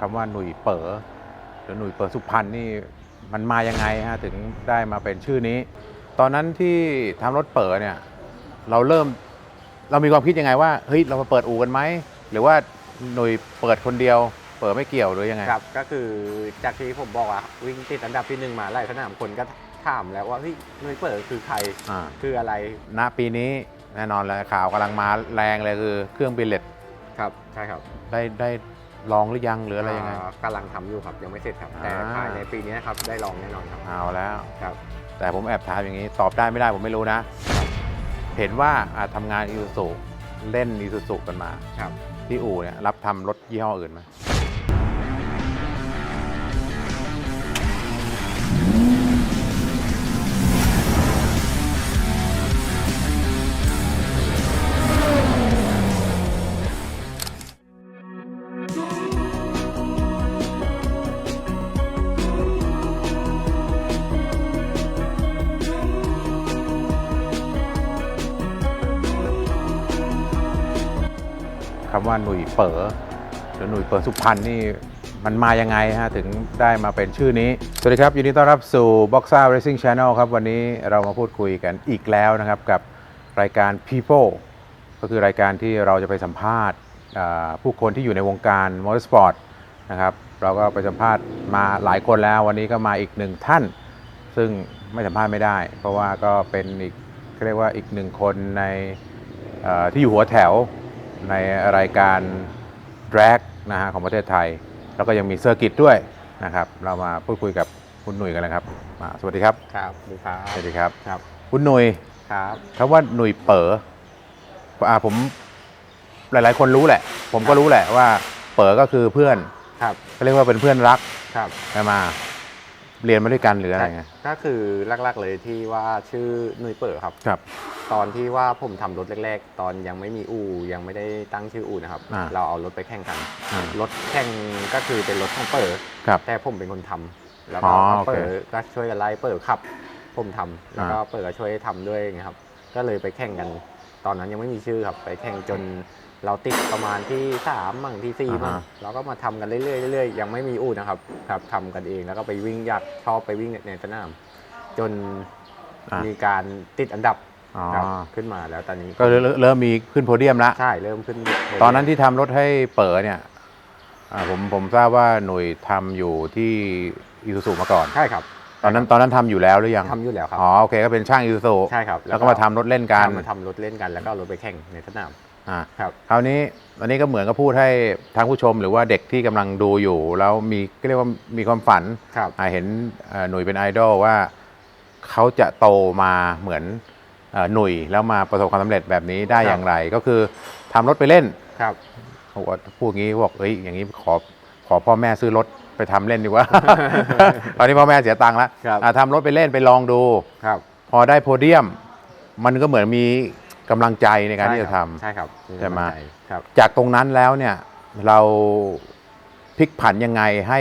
คำว่าหนุ่ยเป๋อหรือหนุ่ยเป๋อสุพรรณนี่มันมายังไงฮะถึงได้มาเป็นชื่อนี้ ตอนนั้นที่ทำรถเป๋อเนี่ยเราเริ่มเรามีความคิดยังไงว่าเฮ้ยเรามาเปิดอู่กันไหมหรือว่าหนุ่ยเปิดคนเดียว เปิดไม่เกี่ยวหรือยังไงครับ ก็คือจากที่ผมบอกว่าวิ่งติดอันดับที่หนึ่งมาไล่สนามคนก็ถามแล้วว่าเฮ้ยหน่วยเปิดคือใครอ่าคืออะไรณปีนี้แน่นอนเลยข่าวกำลังมาแรงเลยคือเครื่องบิลเลตครับใช่ครับ ได้ได้ ลองหรือยังหรืออะไรยังไงากำลังทำอยู่ครับยังไม่เสร็จครับแต่อ่าภายในปีนี้ครับได้ลองแน่นอนครับเอาแล้ว ครับ แต่ผมแอบถามอย่างนี้ตอบได้ไม่ได้ผมไม่รู้นะ เห็นว่าอ่าทำงานอีซูซุเล่นอีซูซุกันมา ครับ ที่อู่เนี่ยรับทำรถยี่ห้ออื่นไหม ว่าหนุ่ยเป๋อหรือหนุ่ยเป๋อสุพรรณนี่มันมายังไงฮะถึงได้มาเป็นชื่อนี้ สวัสดีครับยินดีต้อนรับสู่ Boxa Racing Channel ครับ วันนี้เรามาพูดคุยกันอีกแล้วนะครับ กับรายการ People ก็คือรายการที่เราจะไปสัมภาษณ์ผู้คนที่อยู่ในวงการมอเตอร์สปอร์ตนะครับเราก็ไปสัมภาษณ์มาหลายคนแล้ว วันนี้ก็มาอีกหนึ่งท่าน ซึ่งไม่สัมภาษณ์ไม่ได้ เพราะว่าก็เป็นอีกเขาเรียกว่าอีกหนึ่งคนในที่อยู่หัวแถว ในรายการ Drag นะฮะของประเทศไทย แล้วก็ยังมีเซอร์กิตด้วยนะครับ เรามาพูดคุยกับคุณหนุ่ยกันเลยครับมาสวัสดีครับ ครับดีครับสวัสดีครับ ครับ คุณหนุ่ยครับคำว่าหนุ่ยเป๋ออ่าผมหลาย ๆ คนรู้แหละ ผมก็รู้แหละว่า เป๋อก็คือเพื่อนครับเขาเรียกว่าเป็นเพื่อนรักครับใช่ไหมา เรียนมาด้วยกันหรืออะไรไง ก็คือหลักๆเลยที่ว่าชื่อหน่วยเปิดครับ ครับ ตอนที่ว่าผมทำรถแรก ๆ ตอนยังไม่มีอู่ยังไม่ได้ตั้งชื่ออู่นะครับ อ่าเราเอารถไปแข่งกัน อ่ารถแข่งก็คือเป็นรถของเปิดครับแต่ผมเป็นคนทำแล้วอ๋ก็อโอเคเปิดก็ช่วยกันไล่เปิดขับ ผมทำแล้วก็อ่า เปิดก็ช่วยทำด้วยไงครับ ก็เลยไปแข่งกัน ตอนนั้นยังไม่มีชื่อครับ ไปแข่งจน เราติดประมาณที่สามมั่งที่สี่มั่งเราก็มาทำกันเรื่อยๆเรื่อยๆยังไม่มีอู่นะครับครับทำกันเองแล้วก็ไปวิ่งอยากชอบไปวิ่งในสนามจนอ่ามีการติดอันดับอ๋อครับขึ้นมาแล้วตอนนี้ก็เริ่มเริ่มมีขึ้นโพเดียมแล้วใช่เริ่มขึ้นตอนนั้นที่ทำรถให้เป๋อเนี่ยอ่าผมผมทราบว่าหน่วยทำอยู่ที่อีซูซูมาก่อน ใช่ครับตอนนั้นตอนนั้นทำอยู่แล้วหรือยังทำอยู่แล้วครับอ๋อโอเคก็เป็นช่างอีซูซูใช่ครับแล้วก็มาทำรถเล่นกันมาทำรถเล่นกันแล้วก็เอารถไปแข่งในสนาม อ่าครับคราวนี้อันนี้ก็เหมือนกับพูดให้ทางผู้ชมหรือว่าเด็กที่กำลังดูอยู่ แล้วมีก็เรียกว่ามีความฝันครับอ่าเห็นเอ่อหนุ่ยเป็นไอดอลว่าเขาจะโตมาเหมือนเอ่อหนุ่ยแล้วมาประสบความสำเร็จแบบนี้ได้ครับอย่างไร ก็คือทำรถไปเล่นครับเขาบอกว่าพูดอย่างนี้บอกเอ้ยอย่างนี้ขอขอพ่อแม่ซื้อรถไปทำเล่นดีกว่าตอนนี้พ่อแม่เสียตังค์แล้วครับอะทำรถไปเล่นไปลองดูครับ พอได้โพเดียม มันก็เหมือนมี กำลังใจในการที่จะทำ ใช่ครับใช่ไหมครับจากตรงนั้นแล้วเนี่ยเราพลิกผันยังไงให้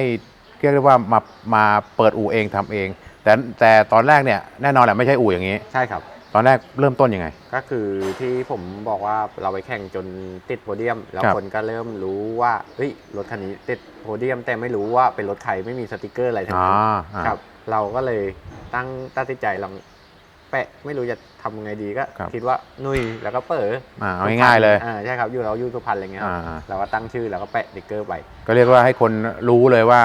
เรียกได้ว่ามามาเปิดอู่เองทำเอง แต่แต่ตอนแรกเนี่ยแน่นอนแหละไม่ใช่อู่อย่างนี้ ใช่ครับ ตอนแรกเริ่มต้นยังไง ก็คือที่ผมบอกว่าเราไปแข่งจนติดโพเดียม แล้วครับคนก็เริ่มรู้ว่าเฮ้ยรถคันนี้ติดโพเดียม แต่ไม่รู้ว่าเป็นรถใครไม่มีสติกเกอร์อะไรทั้งอ๋อนั้นอ่าครับ เราก็เลยตั้งตัดสินใจลอง แปะไม่รู้จะทำยังไงดีก็ครับคิดว่านุยแล้วก็เปิดอ่าเอาง่ายๆเลย อ่าใช่ครับอยู่เราอยู่สุพรรณอะไรเงี้ยครับอ่าเราก็ตั้งชื่อแล้วก็แปะสติกเกอร์ไปก็เรียกว่าให้คนรู้เลยว่า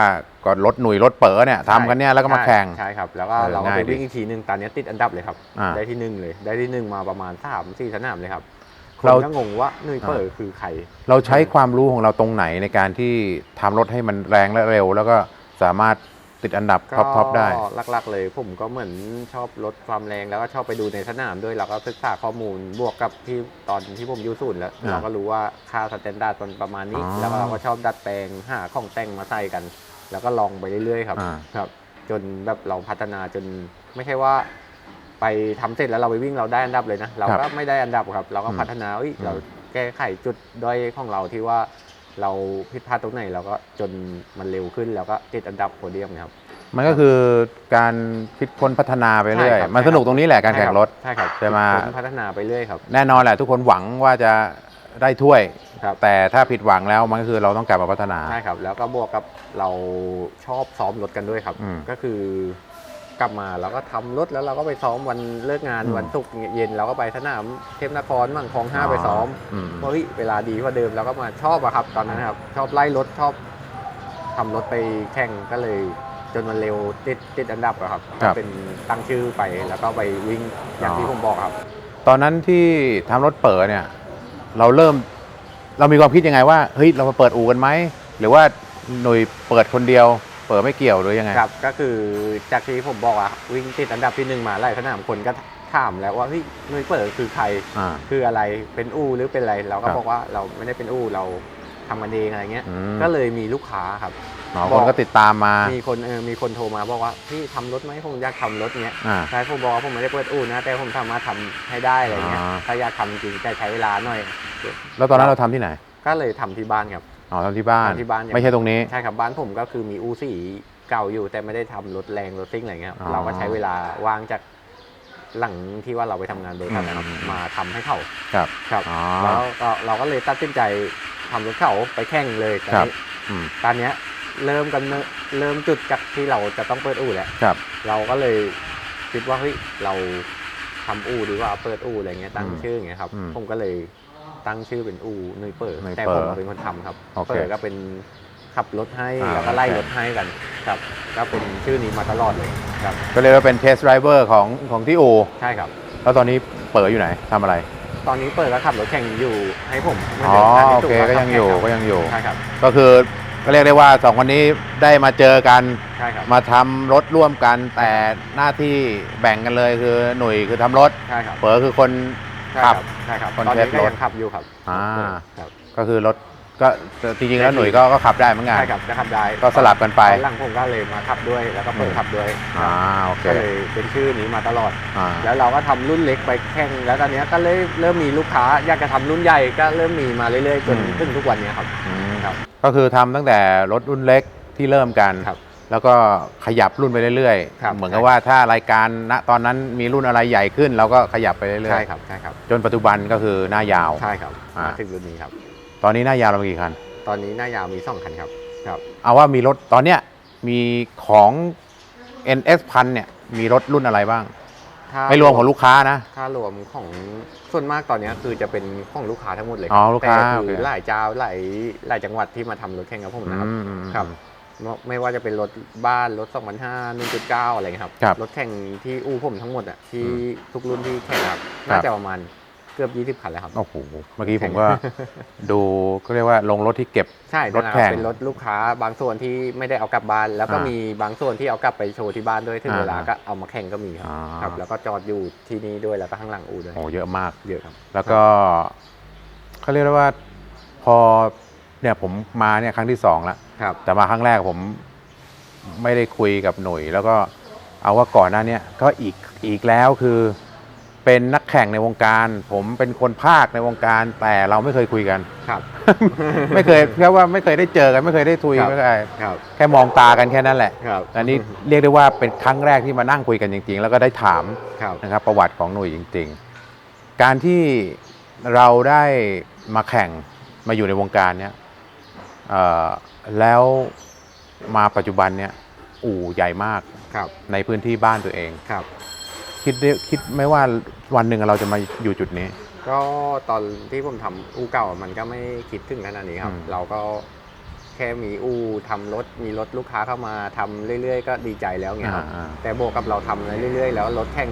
ก่อนรถหนุ่ยรถเป๋อเนี่ยทำกันเนี่ยแล้วก็มาแข่ง ใช่ครับ แล้วก็เออเราก็ง่าไปยดีวิ่งอีกทีหนึ่งตอนนี้ติดอันดับเลยครับ อ่าได้ที่หนึ่งเลย ได้ที่หนึ่งมาประมาณสามสี่สนามเลยครับคนเรา ก็งงว่านุยเปิดคือใคร เราใช้ความรู้ของเราตรงไหนในการที่ทำรถให้มันแรงและเร็ว แล้วก็สามารถ ติดอันดับท็อปทอปได้ หลักๆ เลยผมก็เหมือนชอบลดความแรงแล้วก็ชอบไปดูในสนามด้วยเราก็ศึกษาข้อมูลบวกกับที่ตอนที่ผมอยูศูนย์แล้วอ่าเราก็รู้ว่าค่าสแตนดาร์ดมันประมาณนี้อ๋อแล้วก็เราก็ชอบดัดแปลงหาของแต่งมาใส่กัน แล้วก็ลองไปเรื่อยๆ ครับอ่าครับ จนแบบเราพัฒนาจนไม่ใช่ว่าไปทำเสร็จแล้วเราไปวิ่งเราได้อันดับเลยนะ เราก็ไม่ได้อันดับครับ เราก็อืมพัฒนาเอ้ยอืมเราแก้ไขจุดด้อยของเราที่ว่า เราผิดพลาดตรงไหนเราก็จนมันเร็วขึ้นแล้วก็ติดอันดับโพเดียมนะครับ มันก็คือการคิดค้นพัฒนาไปเรื่อย ใช่ครับ มันสนุกตรงนี้แหละการแข่งรถ ใช่ครับใช่ไหมคนพัฒนาไปเรื่อยครับแน่นอนแหละทุกคนหวังว่าจะได้ถ้วย ครับแต่ถ้าผิดหวังแล้วมันก็คือเราต้องกลับมาพัฒนา ใช่ครับ แล้วก็บวกกับเราชอบซ้อมรถกันด้วยครับ อืม ก็คือ กลับมาเราก็ทำรถแล้วเราก็ไปซ้อมวันเลิกงานอืมวันศุกร์เย็นเราก็ไปสนามเทพนครมั่งคลองห้าไปซ้อมอืมเฮ้ยเวลาดีกว่าเดิมเราก็มาชอบอะครับตอนนั้นนะครับ ชอบไล่รถชอบทำรถไปแข่งก็เลย จนมันเร็วติดติดอันดับอะครับครับก็เป็นตั้งชื่อไปแล้วก็ไปวิ่งอย่างที่อ๋อผมบอกครับ ตอนนั้นที่ทำรถเปิดเนี่ย เราเริ่ม เรามีความคิดยังไงว่าเฮ้ยเรามาเปิดอู่กันไหมหรือว่าหน่วยเปิดคนเดียว เปิดไม่เกี่ยวหรือยังไงครับก็คือจากที่ผมบอกอะวิ่งติดอันดับที่หนึ่งมาไล่สนามคนก็ถามแล้วว่าเฮ้ยหน่วยเปิดคือใครอ่า คืออะไรเป็นอู่หรือเป็นอะไรเราก็ครับบอกว่าเราไม่ได้เป็นอู่เราทำกันเองอะไรเงี้ย อืม ก็เลยมีลูกค้าครับอ๋อคนก็ติดตามมามีคนเออมีคนโทรมาบอกว่าพี่ทำรถไหมผมอยากทำรถเนี้ยอ่า ใช่ผมบอกว่าผมไม่ได้เปิดอู่นะ แต่ผมสามารถทำให้ได้อะไรเงี้ยอ่า ถ้าอยากทำจริงแต่ใช้เวลาหน่อย แล้วตอนนั้นเราทำที่ไหน ก็เลยทำที่บ้านครับ อ๋อทำที่บ้านทำที่บ้านอย่าง ไม่ใช่ตรงนี้ ใช่ครับบ้านผมก็คือมีอู่สีเก่าอยู่ แต่ไม่ได้ทำรถแรงรถซิ่งอะไรเงี้ยครับอ๋อเราก็ใช้เวลาว่างจากหลังที่ว่าเราไปทำงานโดยกันนะครับอืม มาทำให้เขาครับ ครับอ๋อ แล้วก็เราก็เลยตัดสินใจทำรถเขาไปแข่งเลยตอนครับ นี้อืมตอนเนี้ยเริ่มกันเนเริ่มจุดจากที่เราจะต้องเปิดอู่แล้ว ครับ เราก็เลยคิดว่าเฮ้ยเราทำอู่ดีกว่าเปิดอู่อะไรเงี้ยตั้งอืมชื่ออย่างเงี้ยครับ อืม ผมก็เลย ตั้งชื่อเป็นอู่หนุยเปิดหนุ่ยแต่เปิผดมเป็นคนทำครับโอเค เปิดก็เป็นขับรถให้อ่าแล้วก็ไล่โอเค รถให้กันครับ ก็เป็นชื่อนี้มาตลอดเลยครับ ก็เรียกว่าเป็นเทสไดรเวอร์ของของที่อู่ใช่ครับ แล้วตอนนี้เปิดอยู่ไหนทำอะไร ตอนนี้เปิดก็ขับรถแข่งอยู่ให้ผมเหมือนอ๋อเดิมนะโอที่เคตู่ก็ยังอยู่ขับก็แข่ยังอยู่ ใช่ครับก็คือก็เรียกได้ว่าสองคนนี้ได้มาเจอกัน ใช่ครับมาทำรถร่วมกัน แต่หน้าที่แบ่งกันเลยคือหนุ่ยคือทำรถ ใช่ครับ เป๋อคือคน ใช่ขับใช่ครับคอนตอนเทนี้สต์ก็รถยังขับอยู่ครับอ่าครับก็คือรถก็จริงๆแล้วหนุ่ยก็ก็ขับได้เหมือนกันใช่ครับจะขับได้ก็สลับกันไปตอหลังผมก็เลยมาขับด้วยแล้วก็เปิดขับด้วยอ่าโอเคก็เลยเป็นชื่อนี้มาตลอดอ่าแล้วเราก็ทำรุ่นเล็กไปแข่งแล้วตอนเนี้ยก็เลยเริ่มมีลูกค้าอยากจะทำรุ่นใหญ่ก็เริ่มมีมาเรื่อยๆจนอืมถึงทุกวันเนี้ยครับอืมครับก็คือทำตั้งแต่รถรุ่นเล็กที่เริ่มกันครับ แล้วก็ขยับรุ่นไปเรื่อยครับ ๆ เหมือนกับว่าถ้ารายการณตอนนั้นมีรุ่นอะไรใหญ่ขึ้นเราก็ขยับไปเรื่อใช่ยครับใช่ครับๆจนปัจจุบันก็คือหน้ายาว ใช่ครับอ่าม มาถึงรุ่นนี้ครับ ตอนนี้หน้ายาวเรามีกี่คัน ตอนนี้หน้ายาวมีสองคันครับครับ เอาว่ามีรถตอนเนี้ยมีของ NS พันเนี่ยมีรถรุ่นอะไรบ้าง ถ้าไม่รวมของลูกค้านะ ถ้ารวมของส่วนมากตอนเนี้ยคือจะเป็นของลูกค้าทั้งหมดเลยอ๋อลูกค้าแต่โอคืเค อหลายเจ้าหลายหลายจังหวัดที่มาทำรถแข่งกับผมนะครับ อืมอืมครับ ไม่ไม่ว่าจะเป็นรถบ้านรถ 2005 1.9 อะไรเงี้ยครับ ครับรถแข่งที่อู้ผมทั้งหมดอะที่อืมทุกรุ่นที่แข่งครับครับ น่าจะประมาณเกือบ 20คันแล้วครับ โอ้โหเมื่อกี้ผมก็ ดูก็เรียกว่าลงรถที่เก็บ ใช่รถนะคแข่รับงเป็นรถลูกค้าบางส่วนที่ไม่ได้เอากลับบ้าน แล้วก็อ่ามีมีบางส่วนที่เอากลับไปโชว์ที่บ้านด้วยถึงอ่าเวลาก็เอามาแข่งก็มีครับอ่า ครับ แล้วก็จอดอยู่ที่นี่ด้วยแล้วก็ข้างหลังอู่ด้วยโอ้เยอะมาก เยอะครับ แล้วก็เขาเรียกได้ว่าพอ เนี่ยผมมาเนี่ยครั้งที่สองแล้วครับ แต่มาครั้งแรกผมไม่ได้คุยกับหน่ยแล้วก็เอาว่าก่อนหน้าเนี้ก็อีกอีกแล้วคือเป็นนักแข่งในวงการ ผมเป็นคนภาคในวงการ แต่เราไม่เคยคุยกัน ครับ ไม่เคยแค่ว่าไม่เคยได้เจอกัน ไม่เคยได้คุยครับไม่เคยครับแค่มองตากันแค่นั้นแหละครับ อันนี้เรียกได้ว่าเป็นครั้งแรกที่มานั่งคุยกันจริง ๆ แล้วก็ได้ถามครับ นะครับ ประวัติของหน่วยจริง ๆ การที่เราได้มาแข่งมาอยู่ในวงการเนี้ยเอ่อ แล้วมาปัจจุบันเนี้ยอู่ใหญ่มากครับในพื้นที่บ้านตัวเองครับ คิดได้คิดไหม่ว่าวันหนึ่งเราจะมาอยู่จุดนี้ ก็ตอนที่ผมทำอู่เก่ามันก็ไม่คิดถึงขนาดนี้ครับอืมเราก็แค่มีอู่ทำรถมีรถลูกค้าเข้ามาทำเรื่อย ๆ ก็ดีใจแล้วไงครับอ่าแต่บวกกับเราทำอะไรเรื่อยๆ แล้วรถแข่ง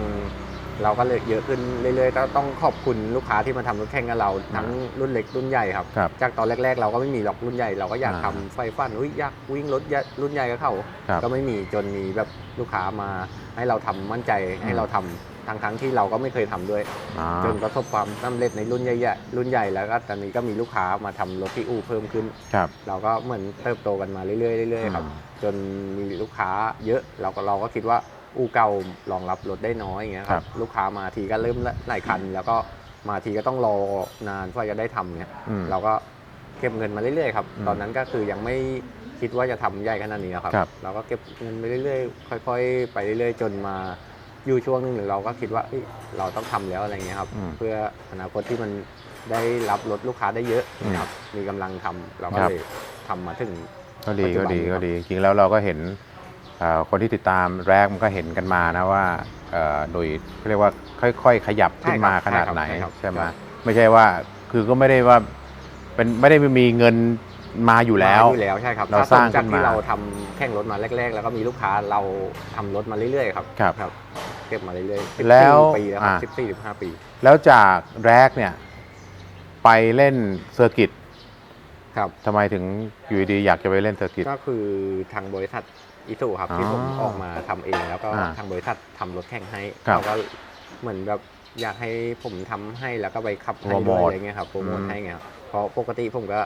เราก็เลยเยอะขึ้นเรื่อยๆก็ต้องขอบคุณลูกค้าที่มาทำรถแข่งกับเราทั้งรุ่นเล็กรุ่นใหญ่ครับครับ จากตอนแรก ๆ เราก็ไม่มีหรอกรุ่นใหญ่เราก็อยากอ่าทำไฟฟันอุ้ยอยากวิ่งรถใหญ่รุ่นใหญ่กับเขาครับก็ไม่มีจนมีแบบลูกค้ามาให้เราทำมั่นใจให้เราทำทั้งทั้งๆที่เราก็ไม่เคยทำด้วยอ่าจนประสบความสำเร็จในรุ่นใหญ่ๆรุ่นใหญ่แล้วก็ตอนนี้ก็มีลูกค้ามาทำรถที่อู่เพิ่มขึ้นครับเราก็เหมือนเติบโตกันมาเรื่อยๆเรื่อยๆครับอืมจนมีลูกค้าเยอะเราก็เราก็คิดว่า อู่เก่ารองรับรถได้น้อยอย่างเงี้ยคครัรับ บลูกค้ามาทีก็เริ่มหลายคัน แล้วก็มาทีก็ต้องรอนานเพื่อจะได้ทำเนี่ยอืม เราก็เก็บเงินมาเรื่อยๆครับอืมตอนนั้นก็คือยังไม่คิดว่าจะทำใหญ่ขนาดนี้ครับครับ เราก็เก็บเงินไปเรื่อยๆ ค่อย ๆ ไปเรื่อยๆ จนมาอยู่ช่วงหนึงเราก็คิดว่าเอ้ยเราต้องทำแล้วอะไรเงี้ยครับ อืม เพื่ออนาคตที่มันได้รับรถลูกค้าได้เยอะอืมนะครับมีกำลังทำเราก็ครับเลยทำมาถึง ก็ดีปัจจุก็บันดีนี้คก็รับดีจริงแล้วเราก็เห็นเอ่อ คนที่ติดตามแรกมันก็เห็นกันมานะว่าเอ่อหน่วยเขาเรียกว่าค่อย ๆ ขยับขึ้นมาขนาดไหนใช่ครับใช่ไหมครับไม่ใช่ว่าคือก็ไม่ได้ว่าเป็นไม่ได้มีเงินมาอยู่แล้วมาอยู่แล้วใช่ครับเราถ้สร้างจากขึ้นมาที่เราทำแข่งรถมาแรก ๆ แล้วก็มีลูกค้าเราทำรถมาเรื่อยๆครับครับครับเก็บมาเรื่อยๆแล้ว14ปีแล้วคอ่ารับสิบสี่สิบห้าปี แล้วจากแรกเนี่ยไปเล่นเซอร์กิตครับทำไมถึงอยู่ดีๆอยากจะไปเล่นเซอร์กิตก็คือทางบริษัท อิสุครับอ๋อที่ผมออกมาทำเองแล้วก็อ่าทางบริษัททำรถแข่งให้ครับเขาก็เหมือนแบบอยากให้ผมทำให้แล้วก็ไปขับให้โปรโมด้วยทอะไรเงี้ยครับโปรโมทอืมให้เงี้ยครับเพราะปกติผมก็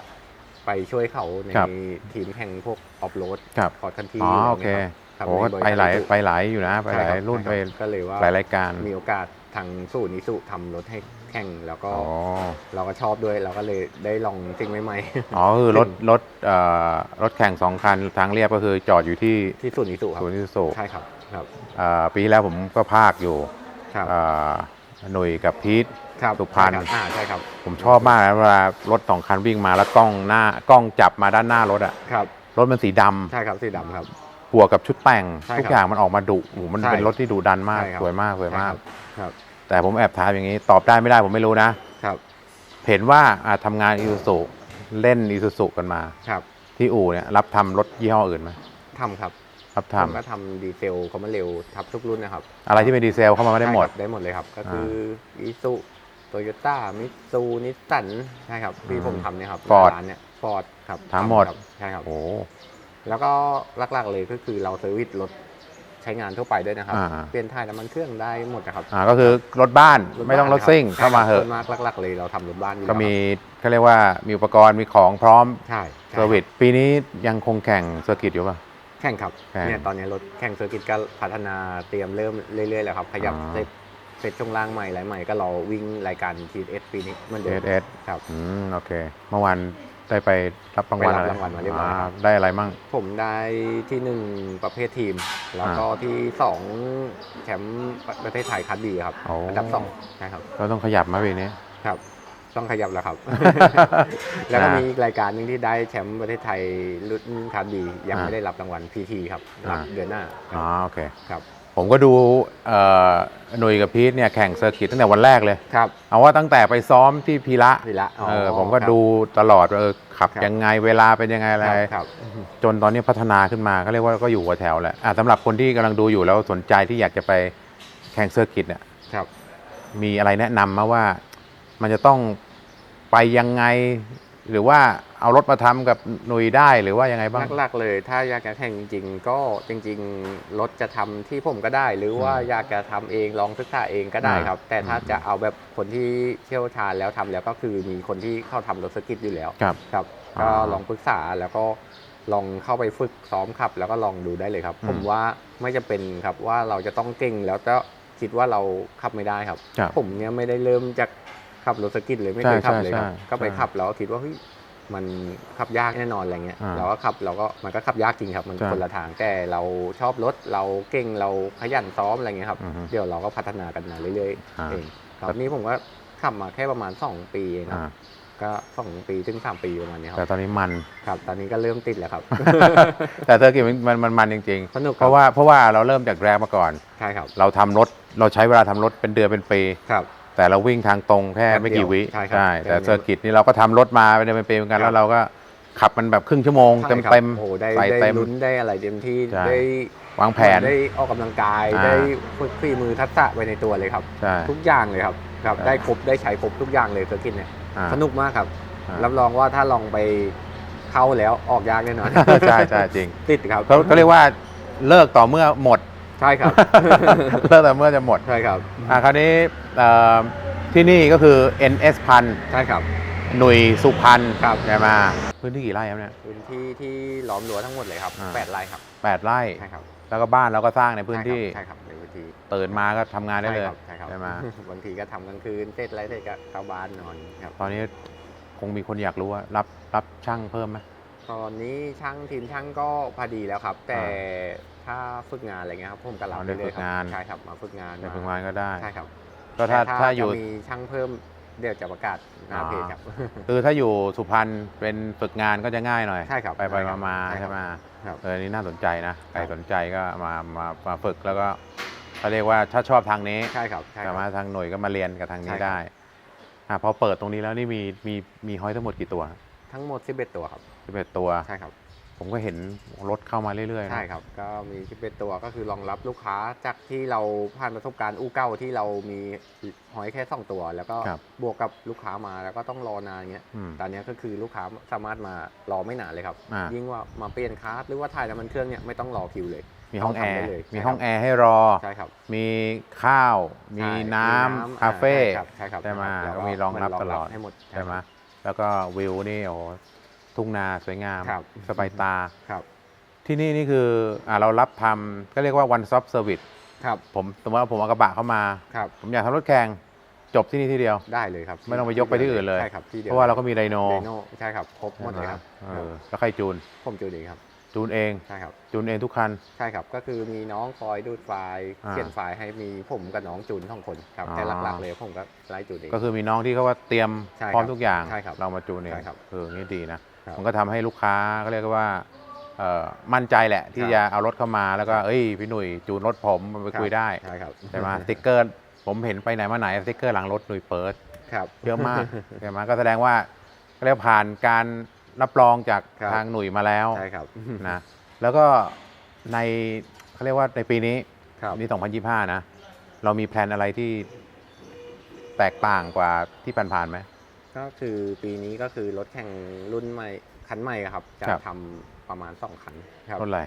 ไปช่วยเขาในครับทีมแข่งพวกออฟโรดครับคอร์ดคันทีอ๋อโอเคครับโอ้ก็ในบริษัทไปหลายอิสุไปหลายอยู่นะ ไปหลายใช่คบรุ่นไปใช่ครับก็เลยว่าหลายรายการมีโอกาสทางสูนิสุทำรถให้ แข่งแล้วก็อ๋อเราก็ชอบด้วยเราก็เลยได้ลองสิ่งใหม่ๆอ๋อคือรถรถเอ่อรถแข่งสองคันทางเรียบก็คือจอดอยู่ที่ที่สูนิสุครับ ศูนย์อิสุใช่ครับครับเอ่อปีที่แล้วผมก็ภาคอยู่ครับเอ่อหนุ่ยกับพีท ครับสุพรรณ ใช่คบอ่าใช่ครับผมชอบมากนะเวลารถสองคันวิ่งมาแล้วกล้องหน้ากล้องจับมาด้านหน้ารถอะครับ รถมันสีดำใช่ครับสีดำครับ บวกกับชุดแต่ง ใช่ทุกครับอย่างมันออกมาดุโอ้โหมันใช่เป็นรถที่ดุดันมากใช่ครับ สวยมากสวยมากครับ แต่ผมแอบถามอย่างนี้ ตอบได้ไม่ได้ผมไม่รู้นะครับ เห็นว่าอะทำงานอีซูซุเล่นอีซูซุกันมา ครับที่อู่เนี่ยรับทำรถยี่ห้ออื่นไหมทำครับรับทผมก็ทำดีเซลเขามาเร็วทับทุกรุ่นนะครับำอะไรที่เป็นดีเซลเข้ามาไม่ได้หมด ใช่ครับได้หมดเลยครับ ก็คืออีซูโตโยต้ามิตซูนิสสันใช่ครับที่อืมผมทำเนี่ยครับ Ford ร้านเนี่ยฟอร์ดครับทั้งหมดครับใช่ครับ โอ้แล้วก็หลักๆเลยก็คือเราเซอร์วิสรถใช้งานทั่วไปด้วยนะครับ อ่า เปลี่ยนถ่ายน้ำมันเครื่องได้หมดนะครับอ่าก็คือรถบ้านถไม่ต้องรถบ้นคบซิ่งใช่เข้ามาครับเหอะ ส่วนมากหลักๆเลยเราทำรถบ้านอยู่ก็แล้วมีเขาเรียกว่ามีอุปกรณ์มีของพร้อมใช่ใช่เซอร์วิสปีนี้ยังคงแข่งเซอร์กิตอยู่ป่ะ แข่งครับแข่งเนี่ยตอนนี้รถแข่งเซอร์กิตก็พัฒนาเตรียมเริ่มเรื่อยๆแล้วครับขยับอ๋อ เซตเซตช่วงล่างใหม่อะไรใหม่ก็รอวิ่งรายการทีเอสปีนี้เหมันเอเดิมสเอสครับ อืมโอเค เมื่อวาน ได้ไปรับรางวัลไปรับอะไรรางวัลมาเรียบร้อยครับได้อะไรมั่ง ผมได้ที่หนึ่งประเภททีม แล้วก็ที่สองแชมป์ประเทศไทยคัดดีครับโอ้ อันดับสองใช่ครับก็ต้องขยับมาปีนี้ ครับ ต้องขยับแล้วครับ แล้วก็มีอีกรายการหนึงที่ได้แชมป์ประเทศไทยรุ่นคัดดียังอ่าไม่ได้รับรางวัลพีทีครับรับอ่า เดือนหน้าคอ๋รัอบโอเค ครับ ผมก็ดูเอ่อหนุ่ยกับพีทเนี่ยแข่งเซอร์กิตตั้งแต่วันแรกเลย ครับ เอาว่าตั้งแต่ไปซ้อมที่พีระพีระอ๋อเออผมก็ครับดูตลอดว่าเออขับครับยังไงเวลาเป็นยังไงอะไรครับครับจนตอนนี้พัฒนาขึ้นมาก็เรียกว่าก็อยู่หัวแถวแหละอะสำหรับคนที่กำลังดูอยู่แล้วสนใจที่อยากจะไปแข่งเซอร์กิตเนี่ยครับมีอะไรแนะนำมาว่ามันจะต้องไปยังไงหรือว่า เอารถมาทำกับหนุยได้หรือว่ายังไงบ้าง หลักๆเลย ถ้าอยากจะแข่งจริง ๆ ก็จริง ๆ รถจะทำที่ผมก็ได้ หรือว่าอืมอยากจะทำเองลองศึกษาเองก็ได้อ่าครับ แต่ถ้าอืมจะเอาแบบคนที่เชี่ยวชาญแล้วทำแล้วก็คือมีคนที่เข้าทำรถสกิตอยู่แล้วครับครับอ่าก็ลองปรึกษาแล้วก็ลองเข้าไปฝึกซ้อมขับ แล้วก็ลองดูได้เลยครับอืมผมว่าไม่จะเป็นครับว่าเราจะต้องเก่งแล้วจะคิดว่าเราขับไม่ได้ครับครับผมเนี่ยไม่ได้เริ่มจากขับรถสกิตเลยไม่เคยใช่ขับเลยครับใช่ใช่ก็ไปใช่ขับแล้วก็คิดว่าเฮ้ย มันขับยากแน่นอนอะไรเงี้ยอ่า เราก็ขับเราก็มันก็ขับยากจริงครับมันใช่คนละทางแต่เราชอบรถเราเก่งเราขยันซ้อมอะไรเงี้ยครับ อือฮึ เดี๋ยวเราก็พัฒนากันมาเรื่อยอ่า ๆเองครับนี่ผมก็ขับมาแค่ประมาณ 2 ปีเองครับอ่าก็สองปีถึงสามปีประมาณนี้คแต่รับตอนนี้มัน ครับ ตอนนี้ก็เริ่มติดแล้วครับ แต่เซอร์กิตมันมันมันมันจริงสนุกๆเพราะว่าเพราะว่าเราเริ่มจากแรกมาก่อน ใช่ครับเราทำรถเราใช้เวลาทำรถเป็นเดือนเป็นปี ครับ แต่เราวิ่งทางตรงแค่แป๊บไม่กี่วิเดียวใช่ครับแต่แค่นี้เซอร์กิตนี่เราก็ทำรถมาเป็นเดือนเป็นปีเหมือนกันครับแล้วเราก็ขับมันแบบครึ่งชั่วโมงใช่เต็มครับเต็มโอ้โหได้ใส่ได้เต็มลุ้นได้อะไรเต็มที่ใช่ได้วางแผนได้ออกกำลังกายอ่าได้ฝึกฝีมือทักษะไปในตัวเลยครับใช่ทุกอย่างเลยครับครับใช่ได้ครบได้ใช้ครบทุกอย่างเลยเซอร์กิตเนี่ยอ่าสนุกมากครับอ่ารับรองว่าถ้าลองไปเข้าแล้วออกยากแน่นอนใช่ใช่จริงติดครับเขาเขาเรียกว่าเลิกต่อเมื่อหมด ใช่ครับ เลิกต่อเมื่อจะหมดใช่ครับอะคราวนี้เอ่อที่นี่ก็คือ NS พันใช่ครับ หน่วยสุพรรณครับใช่ไหมพื้นที่กี่ไร่ครับเนี่ย พื้นที่ที่ล้อมรั้วทั้งหมดเลยครับอ่า แปดไร่ครับแปดไร่ ใช่ครับแล้วก็บ้านเราก็สร้างในพื้นที่ใช่ครับใช่ครับในพื้นที่ตื่นมาก็ทำงานได้เลย ใช่ครับใช่ไหมบางทีก็ทำกลางคืนเสร็จอะไรเสร็จก็เข้าบ้านนอนครับ ตอนนี้คงมีคนอยากรู้ว่ารับรับช่างเพิ่มไหม ตอนนี้ช่างทีมช่างก็พอดีแล้วครับ แต่ ถ้าฝึกงานอะไรเงี้ยครับผมก็รับอ๋อได้เรื่อยๆคฝึกรังาน ใช่ครับมาฝึกงานแต่ฝึกงานก็ได้ ใช่ครับก็ถ้าแต่ถ้าอยู่ จะมีช่างเพิ่มเดี๋ยวจะประกาศหน้าเพจครับ คือถ้าอยู่สุพรรณเป็นฝึกงานก็จะง่ายหน่อย ใช่ครับไปไปใช่ครัมาบมาใช่ครับใช่ไหมครับ เอออนนี่น่าสนใจนะใครครับสนใจก็มามามาฝึกแล้วก็เขาเรียกว่าถ้าชอบทางนี้ ใช่ครับใช่คสารับ มารถทางหน่วยก็มาเรียนกับทางนี้ใช่ครับ ได้อะพอเปิดตรงนี้แล้วนี่มีมีมีห้อยทั้งหมดกี่ตัวทั้งหมด 11 ตัวครับ11ตัว ใช่ครับ ผมก็เห็นรถเข้ามาเรื่อยๆนะ ใช่ครับ ก็มี11ตัวก็คือรองรับลูกค้าจากที่เราผ่านประสบการณ์อู้เก้าที่เรามีหอยแค่2ตัว แล้วก็ครับบวกกับลูกค้ามาแล้วก็ต้องรอนานเงี้ยอืมตอนนี้ก็คือลูกค้าสามารถมารอไม่นานเลยครับ อ่ายิ่ ยิ่งว่ามาเปลี่ยนคาร์ดหรือว่าถ่ายน้ำมันเครื่องเนี่ยไม่ต้องรอคิวเลย มีห้องแอทำได้ร์เลยมีใช่ห้องครับ แอร์ให้รอ ใช่ครับมีข้าว มีใช่น้ำอ่คาเฟ่ใช่ครับใช่ครับใช่ไหมแล้วก็มีรองรับเหนตลอด ให้หมดใช่ไหมแล้วก็วิวนี่โอ้โห ทุ่งนาสวยงามครับสบายตา ครับ ที่นี่นี่คืออ่าเรารับทำก็เรียกว่า one stop service ครับ ผมสมมติว่าผมเอากระบะเข้ามา ครับ ผมอยากทำรถแข่งจบที่นี่ที่เดียว ได้เลยครับไม่ต้องไปยกไปที่อื่นเลย ใช่ครับที่เดียวเพราะว่าเราก็มีไดโนไดโน่ใช่ครับครบหมดเลยครับ เออแล้วใครจูน ผมจูนเองครับ จูนเองใช่ครับ จูนเองทุกคัน ใช่ครับ ก็คือมีน้องคอยดูดไฟล์อ่าเขียนไฟล์ให้มีผมกับน้องจูนสองคนครับอ๋อ แต่หลักๆเลยผมก็ไล่จูนเอง ก็คือมีน้องที่เขาว่าเตรียมใช่ครับพร้อมทุกอย่าง ใช่ครับเรามาจูนเองใช่ครับเอออย่างนี้ดีนะ ครับมันก็ทำให้ลูกค้าก็เรียกว่าเอ่อมั่นใจแหละ ที่ครับ จะเอารถเข้ามาแล้วก็เอ้ยพี่หนุ่ยจูนรถผมมันไปคุยได้ใช่ครับใช่ไหมสติ๊กเกอร์ ผมเห็นไปไหนมาไหนสติ๊กเกอร์หลังรถหนุ่ยเปิด ครับ เยอะมาก ใช่ไหมก็แสดงว่าก็เรียกว่าผ่านการ รับรองจากครับ ทางหนุ่ยมาแล้วใช่ครับนะแล้วก็ในเขาเรียกว่าในปีนี้ครับนี่2025 นะ เรามีแพลนอะไรที่แตกต่างกว่าที่ผ่านๆไหม ก็คือปีนี้ก็คือรถแข่งรุ่นใหม่คันใหม่ครับ จะครับ ทำประมาณ 2 คันครับรถอะไร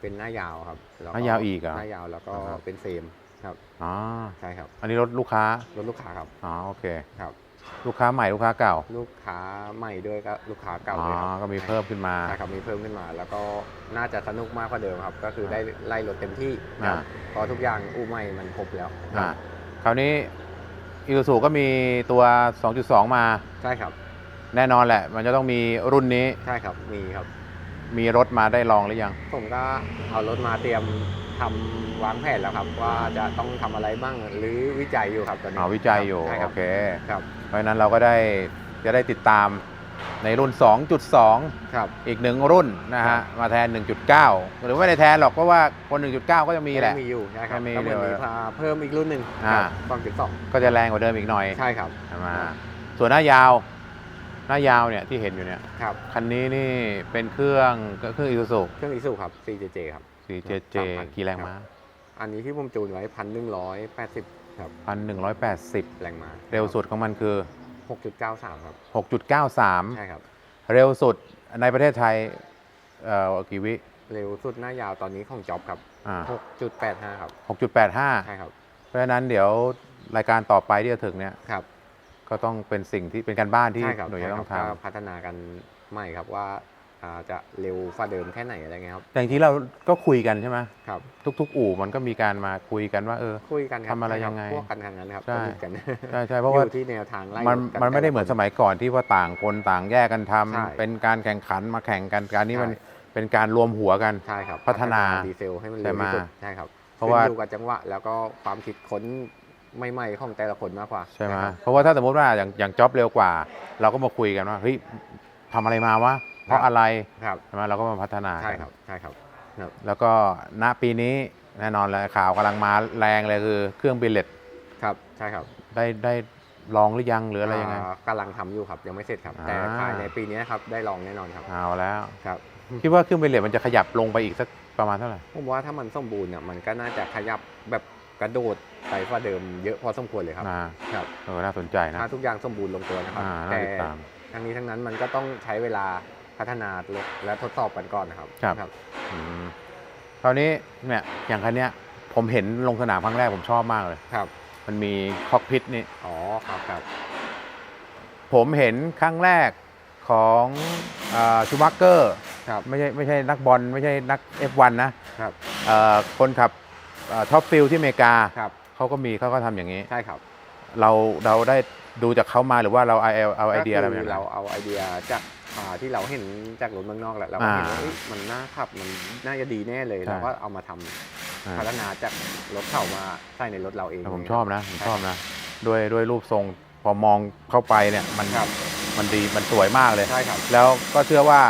เป็นหน้ายาวครับแล้หน้ายาวอีกเหรอหน้ายาวแล้วก็อ่าฮะ เป็นเฟรมครับอ๋อใช่ครับอันนี้รถลูกค้ารถลูกค้าครับอ๋อโอเค ครับ ลูกค้าใหม่ลูกค้าเก่าลูกค้าใหม่ด้วยก็ลูกค้าเก่าอ๋อด้วยครับก็มีเพิ่มขึ้นมา ใช่ครับมีเพิ่มขึ้นมา แล้วก็น่าจะสนุกมากกว่าเดิมครับ ก็คือได้ไล่รถเต็มที่ครับอ่า เพราะทุกอย่างอู้ใหม่มันครบแล้วอ่าคราวนี้อีซูซูก็มีตัว 2.2 มา ใช่ครับแน่นอนแหละ มันจะต้องมีรุ่นนี้ใช่ครับมีครับ มีรถมาได้ลองหรือยัง ผมก็เอารถมาเตรียม ทำวางแผนแล้วครับ ว่าจะต้องทำอะไรบ้างหรือวิจัยอยู่ครับตอนนี้เอาวิจัยอยู่ ใช่คโอรับเค ครับเพราะฉะนั้นเราก็ได้จะได้ติดตามในรุ่น 2.2 ครับ อีกหนึ่งรุ่นนะครัฮะบมาแทน 1.9 หรือไม่ได้แทนหรอกเพราะว่าคน 1.9 ก็จะมีแหละ มีอยู่นะครับมีก็เหมือนเดี๋มียวพาเพิ่มอีกรุ่นหนึ่งอ่า สองจุดสองก็จะแรงกว่าเดิมอีกหน่อยใช่ครับใช่ไหมส่วนหน้ายาว หน้ายาวเนี่ยที่เห็นอยู่เนี่ย ครับ คันนี้นี่เป็นเครื่องก็เครื่องอีซูซูเครื่องอีซูครับ 4JJ ครับ 4JJ 3,000กี่แรงม้าอันนี้ที่ผมจูนไว้พันหนึ่งร้อยแปดสิบครับ1,180แรงม้าเร็วสุดของมันคือหกจุดเก้าสามครับ6.93ใช่ครับ เร็วสุดในประเทศไทยเอ่อกี่วิ เร็วสุดหน้ายาวตอนนี้ของจ็อบครับอ่าหกจุดแปดห้าครับ6.85ใช่ครับ เพราะฉะนั้นเดี๋ยวรายการต่อไปที่จะถึงเนี่ยครับก็ต้องเป็นสิ่งที่เป็นการบ้านที่ใช่ครับหนูจะต้องใช่ครับทำก็พัฒนากันใหม่ครับว่าอ่า จะเร็วฟ้าเดิมแค่ไหนอะไรเงี้ยครับ แต่จริงๆเราก็คุยกันใช่ไหมครับ ทุกๆ อู่มันก็มีการมาคุยกันว่า เออ คุยกันครับทำอะไรใช่คบยังไงพวกกันทางนั้นครับใช่สนิทกันใช่ใช่เพราะว่าอยู่ที่แนวทางไล่มันกัมันไม่ได้เหมือนแต่สละคมัยก่อนที่ว่าต่างคนต่างแยกกันทำใช่เป็นการแข่งขันมาแข่งกันการนี้มันใช่เป็นการรวมหัวกันใช่ครับพัฒนาดีเซลให้มันใช่เร็วไหมที่สุดใช่ครับ เพราะว่าขึ้นอยู่กับจังหวะแล้วก็ความคิดค้นใหม่ๆของแต่ละคนมากกว่าใช่ไหมนะครับเพราะว่าถ้าสมมติว่าอย่างอย่างจ็อบเร็วกว่า เราก็มาคุยกันว่าเฮ้ยทำอะไรมาวะ เพราะอะไรครับใช่ไหมเราก็มาพัฒนาใช่กันครับใช่ครับ แล้วก็ณปีนี้แน่นอนเลยข่าวกำลังมาแรงเลยคือเครื่องบิลเลตครับใช่ครับได้ได้ลองหรือยังหรืออะไรยังไงากำลังทำอยู่ครับยังไม่เสร็จครับอ่าแต่ภายในปีนี้ครับได้ลองแน่นอนครับเอาแล้วครับคิดว่าเครื่องบิลเลตมันจะขยับลงไปอีกสักประมาณเท่าไหร่ผมว่าถ้ามันสมบูรณ์เนี่ยมันก็น่าจะขยับแบบกระโดดไปกว่าเดิมเยอะพอสมควรเลยครับอ่าครับเออน่าสนใจนะถ้าทุกอย่างสมบูรณ์ลงตัวนะครับอ่าน่าแต่ติดตามทั้งนี้ทั้งนั้นมันก็ต้องใช้เวลา พัฒนาและทดสอบกันก่อนนะครับครับ อืมคราวนี้เนี่ยอย่างคันเนี้ย ผมเห็นลงสนามครั้งแรกผมชอบมากเลย ครับ มันมีคอกพิทนี่ อ๋อครับครับ ผมเห็นครั้งแรกของชูมักเกอร์ครับ ไม่ใช่ไม่ใช่นักบอลไม่ใช่นัก F1 นะครับ เอ่อคนขับท็อปฟิลที่อเมริกาครับ เขาก็มีเขาก็ทำอย่างนี้ ใช่ครับเราเราได้ดูจากเขามาหรือว่าเราเอาเอาไอเดียอะไรก็มาคืจากไหนเราเอาไอเดียจาก อ่าที่เราเห็นจากรถเมืองนอกแหละเราก็เห็นว่าอ่าเอ้ยมันน่าขับมันน่าจะดีแน่เลยใช่ เราก็เอามาทำอ่าพัฒนาจากรถเขามาใส่ในรถเราเอง แต่ผมชอบนะผมชอบนะด้วยด้วยรูปทรงพอมองเข้าไปเนี่ยมันครับ มันดีมันสวยมากเลย ใช่ครับแล้วก็เชื่อว่า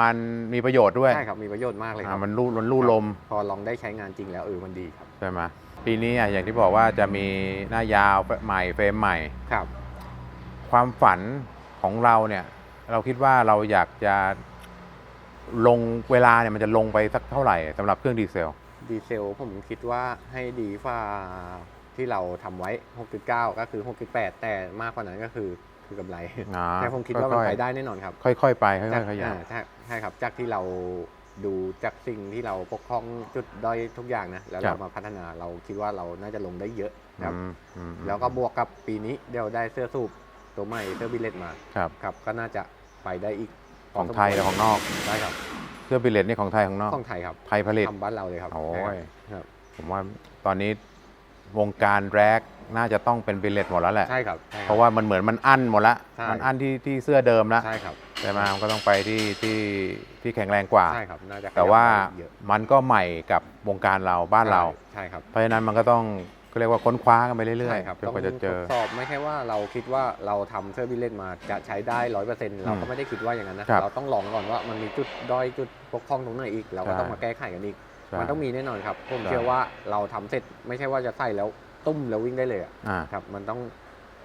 มันมีประโยชน์ด้วยใช่ครับมีประโยชน์มากเลยคอ่ารับมันลู่มันลู่ลมพอลองได้ใช้งานจริงแล้วเออมันดีครับใช่ไหมปีนี้อะอย่างที่บอกว่าจะมีหน้ายาวใหม่เฟรมใหม่ ครับ ความฝันของเราเนี่ย เราคิดว่าเราอยากจะลงเวลาเนี่ยมันจะลงไปสักเท่าไหร่สำหรับเครื่องดีเซล ดีเซลผมคิดว่าให้ดีฝ่าที่เราทำไว้ 6.9 ก็คือ 6.8 แต่มากกว่านั้นก็คือคือกำไร อ่าแต่ผมคิดว่ามันค่อยๆ ไปได้แน่นอนครับค่อยๆ ไปค่จากอยๆขยับ อ่าใช่ใช่ครับ จากที่เราดูจากสิ่งที่เราปกครองจุดด้อยทุกอย่างนะ แล้วครัเราบ มาพัฒนาเราคิดว่าเราน่าจะลงได้เยอะครับ อืมอืมแล้วก็บวกกับปีนี้เดี๋ยวได้เสื้อสูบตัวใหม่เสื้อบิลเลตมา ครับ ครับก็น่าจะ ไปได้อีกของไทยและของนอก ได้ครับเสื้อบิลเลตนี่ของไทยของนอกของไทยครับไทยผลิตทำบ้านเราเลยครับโอ้ยครับผมว่าตอนนี้วงการแร็กน่าจะต้องเป็นบิลเลตหมดแล้วแหละใช่ครับใช่คบเพราะว่ามันเหมือนมันอั้นหมดละใช่มันอั้นที่ที่เสื้อเดิมละใช่ครับใช่ไหมมันก็ต้องไปที่ที่ที่แข็งแรงกว่าใช่ครับน่าจะขยับแต่ว่าได้เยอะมันก็ใหม่กับวงการเราบ้านเราใช่ครับเพราะฉะนั้นมันก็ต้องก็ เรียกว่าค้นคว้ากันไปเรื่อยใช่ครับๆจนต้องกว่าจะเจอทดสอบไม่ใช่ว่าเราคิดว่าเราทำเสื้อบิลเลนมาจะใช้ได้ร้อยเปอร์เซ็นต์เราก็ไม่ได้คิดว่าอย่างนั้นนะครับเราต้องลองก่อนว่ามันมีจุดด้อยจุดปกพร่องตรงไหนอีก เราก็ใช่ต้องมาแก้ไขกันอีกใช่มันต้องมีแน่นอนครับผมใช่เชื่อว่าเราทำเสร็จไม่ใช่ว่าจะใส่แล้วตุ้มแล้ววิ่งได้เลยอะอ่าครับ มันต้อง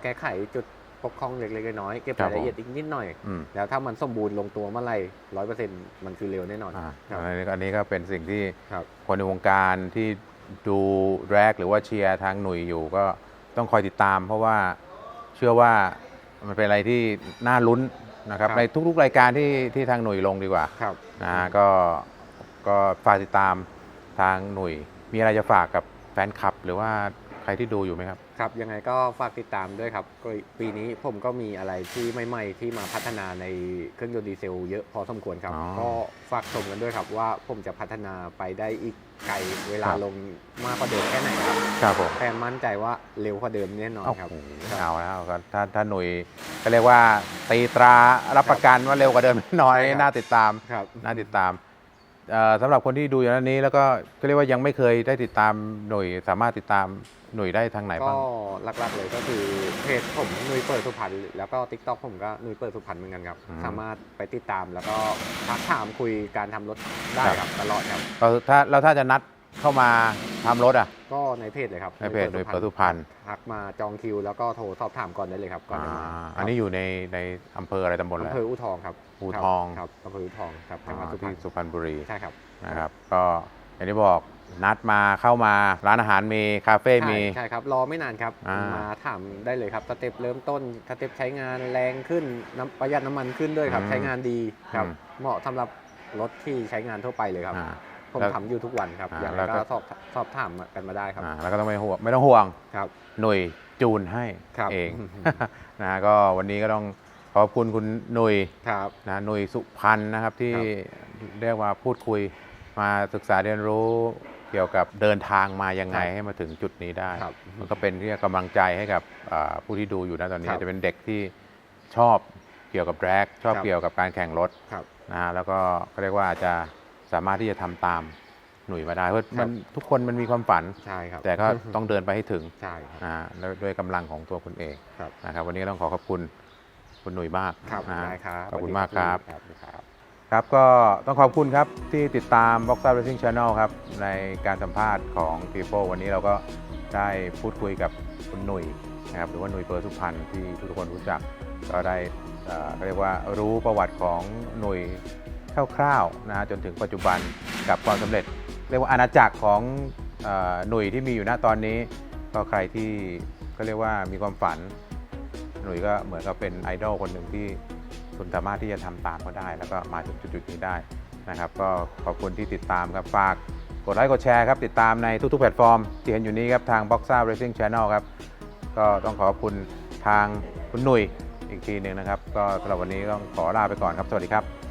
แก้ไขจุดปกพร่องเล็กๆน้อยๆเก็บครัราบยละเอียดอีกนิดหน่อยอืมแล้วถ้ามันสมบูรณ์ลงตัวเมื่อไหร่ร้อยเปอร์เซ็นต์มันคือเร็วแน่นอนอ่าครับอันนี้อันนี้ก็เป็นสิ่งที่ครับคนในวงการที่ ดูแรกหรือว่าเชียร์ทางหนุ่ยอยู่ก็ต้องคอยติดตาม เพราะว่าเชื่อว่ามันเป็นอะไรที่น่าลุ้นนะครับครับในทุกๆรายการที่ที่ทางหนุ่ยลงดีกว่าครับ นะฮะก็ก็ฝากติดตามทางหนุ่ย มีอะไรจะฝากกับแฟนคลับ หรือว่า ใครที่ดูอยู่ไหมครับ ครับ ยังไงก็ฝากติดตามด้วยครับก็ปีนี้ผมก็มีอะไรที่ใหม่ๆที่มาพัฒนาในเครื่องยนต์ดีเซลเยอะพอสมควรครับ อ๋อก็ฝากชมกันด้วยครับว่าผมจะพัฒนาไปได้อีกไกลเวลาครับ ลงมากกว่าเดิมแค่ไหนครับครับผมแต่มั่นใจว่าเร็วกว่าเดิมแน่นอนโอ้ครับโหครับ เอาแล้วก็ถ้าถ้าหนุ่ยก็เรียกว่าตีตรารับประกันว่าเร็วกว่าเดิมแน่นอนใช่ครับน่าติดตาม ครับน่าติดตามเอ่อสำหรับคนที่ดูอยู่นั้นนี้แล้วก็ก็เรียกว่ายังไม่เคยได้ติดตามหน่วยสามารถติดตาม หน่วยได้ทางไหนก็บ้างหลักๆเลยก็คือเพจผมนุยเปิดสุพรรณแล้วก็ทิกตอกผมก็นุยเปิดสุพรรณเหมือนกันครับอืมสามารถไปติดตามแล้วก็ทักถามคุยการทำรถได้ครับครับตลอดครับก็ถ้าแล้วถ้าจะนัดเข้ามาทำรถอะก็ในเพจเลยครับในเพจนุยเปิดสุพรรณทักมาจองคิว แล้วก็โทรสอบถามก่อนได้เลยครับก่อนจะมาอ่าอันนี้อยู่ในในอำเภออะไรตำบลอะไร อำเภออูทองครับอู่ทอง ครับอำเภออูทองครับจังหวัดอ่าสุพรรที่ณสุพรรณบุรีใช่ครับ นะครับ ก็อย่างที่บอก นัดมาเข้ามาร้านอาหารมีคาเฟ่มีใช่ใช่ครับ รอไม่นานครับ อ่าม มาถามได้เลยครับสเต็ปเริ่มต้นสเต็ปใช้งานแรงขึ้นน้ำประหยัดน้ำมันขึ้นด้วยครับใช้งานดีครับเหมาะสำหรับรถที่ใช้งานทั่วไปเลยครับ อ่า ผมแล้วทำอยู่ทุกวันครับ อ่าอย่างไรแล้วก็ ก็สอบสอบถามกันมาได้ครับอ่าแล้วก็ต้องไม่ห่วงไม่ต้องห่วงครับ หน่วยจูนให้ครับ เอง นะฮะก็วันนี้ก็ต้องขอบคุณคุณหนุ่ย ครับ นะหนุ่ยสุพันธ์นะครับที่ครับ เรียกว่าพูดคุยมาศึกษาเรียนรู้ เกี่ยวกับเดินทางมายังไงครับให้มาถึงจุดนี้ได้ ครับมันก็เป็นที่กำลังใจให้กับอ่าผู้ที่ดูอยู่นะตอนนี้ครับจะเป็นเด็กที่ชอบเกี่ยวกับแร็กชอบครับ เกี่ยวกับการแข่งรถครับ นะฮะแล้วก็ก็เรียกว่าอาจจะสามารถที่จะทำตามหนุ่ยมาได้เพราะครับมันทุกคนมันมีความฝัน ใช่ครับแต่ก็ต้องเดินไปให้ถึงใช่ครับอ่าแล้วด้วยกำลังของตัวคุณเองครับ นะครับ วันนี้ก็ต้องขอขอบคุณคุณหนุ่ยมากครับนะฮะได้ครับขอบคุณมากครับครับครับ ครับก็ต้องขอบคุณครับที่ติดตาม Box Up Racing Channel ครับในการสัมภาษณ์ของ People วันนี้เราก็ได้พูดคุยกับคุณหนุ่ยนะครับหรือว่าหนุ่ยเปิร์สุพรรณที่ทุกคนรู้จัก ก็ได้เขาเรียกว่ารู้ประวัติของหนุ่ยคร่าวๆนะฮะจนถึงปัจจุบันกับความสำเร็จ เรียกว่าอาณาจักรของอหนุ่ยที่มีอยู่ณตอนนี้ ก็ใครที่ก็เรียกว่ามีความฝัน หนุ่ยก็เหมือนกับเป็นไอดอลคนหนึ่งที่ คุณสามารถที่จะทำตามก็ได้ แล้วก็มาถึงจุดๆนี้ได้นะครับ ก็ขอบคุณที่ติดตามครับฝากกดไลค์กดแชร์ครับติดตามในทุกๆแพลตฟอร์มที่เห็นอยู่นี้ครับทาง Boxa Racing Channel ครับก็ต้องขอบคุณทางคุณหนุ่ยอีกทีหนึ่งนะครับ ก็สำหรับวันนี้ต้องขอลาไปก่อนครับ สวัสดีครับ